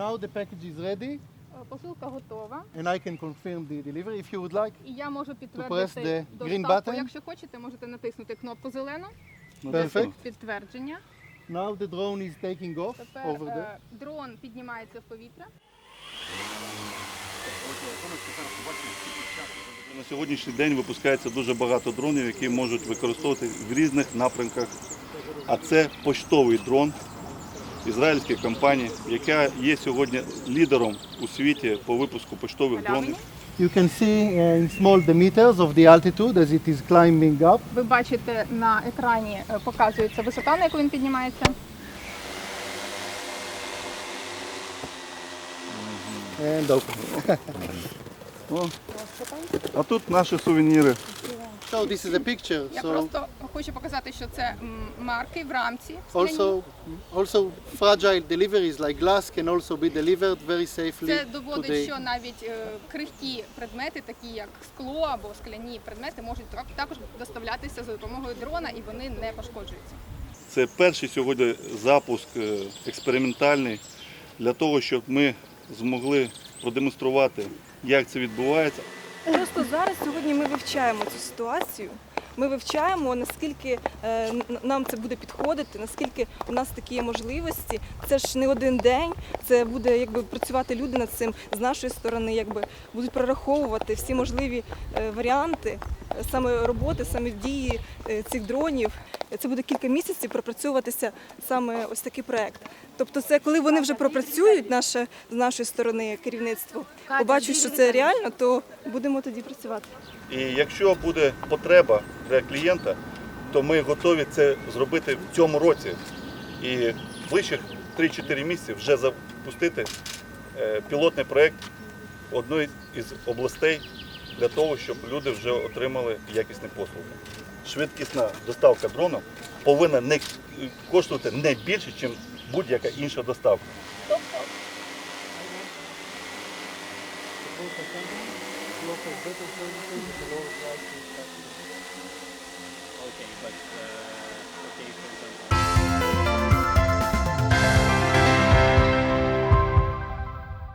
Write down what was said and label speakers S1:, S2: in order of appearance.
S1: now the package is ready
S2: Е, Посилка готова.
S1: and I can confirm the delivery. If you would like,
S2: І я можу
S1: press
S2: підтвердити
S1: the green
S2: доставку.
S1: button.
S2: Якщо хочете, можете натиснути кнопку зелену.
S1: perfect.
S2: Підтвердження.
S1: Now the drone is taking off
S2: Тепер
S1: over there.
S2: е, дрон піднімається в повітря.
S3: На сьогоднішній день випускається дуже багато дронів, які можуть використовувати в різних напрямках. А це поштовий дрон ізраїльської компанії, яка є сьогодні лідером у світі по випуску поштових дронів.
S1: You can see uh, in small the meters of the altitude as it is climbing up.
S2: Ви бачите на екрані е, показується висота, на яку він піднімається.
S1: And open.
S3: О, а тут наші сувеніри.
S1: So this is a picture.
S2: Я просто хочу показати, що це марки в рамці.
S1: also, also fragile deliveries like glass can also be delivered very safely
S2: Це доводить,
S1: the
S2: що навіть е, крихкі предмети, такі як скло або скляні предмети, можуть також доставлятися за допомогою дрона і вони не пошкоджуються.
S3: Це перший сьогодні запуск е, експериментальний для того, щоб ми змогли продемонструвати, як це відбувається.
S4: Просто зараз сьогодні ми вивчаємо цю ситуацію. Ми вивчаємо, наскільки е, нам це буде підходити, наскільки у нас такі є можливості. Це ж не один день, це буде якби працювати люди над цим з нашої сторони, якби будуть прораховувати всі можливі е, варіанти саме роботи, саме дії е, цих дронів. Це буде кілька місяців пропрацьовуватися саме ось такий проект. Тобто, це коли вони вже пропрацюють наше з нашої сторони керівництво, побачать, що це реально, то будемо тоді працювати.
S3: І якщо буде потреба для клієнта, то ми готові це зробити в цьому році. І в ближчих 3-4 місяці вже запустити е, пілотний проєкт одної із областей для того, щоб люди вже отримали якісні послуги. Швидкісна доставка дрону повинна не коштувати не більше, ніж будь-яка інша доставка.
S1: local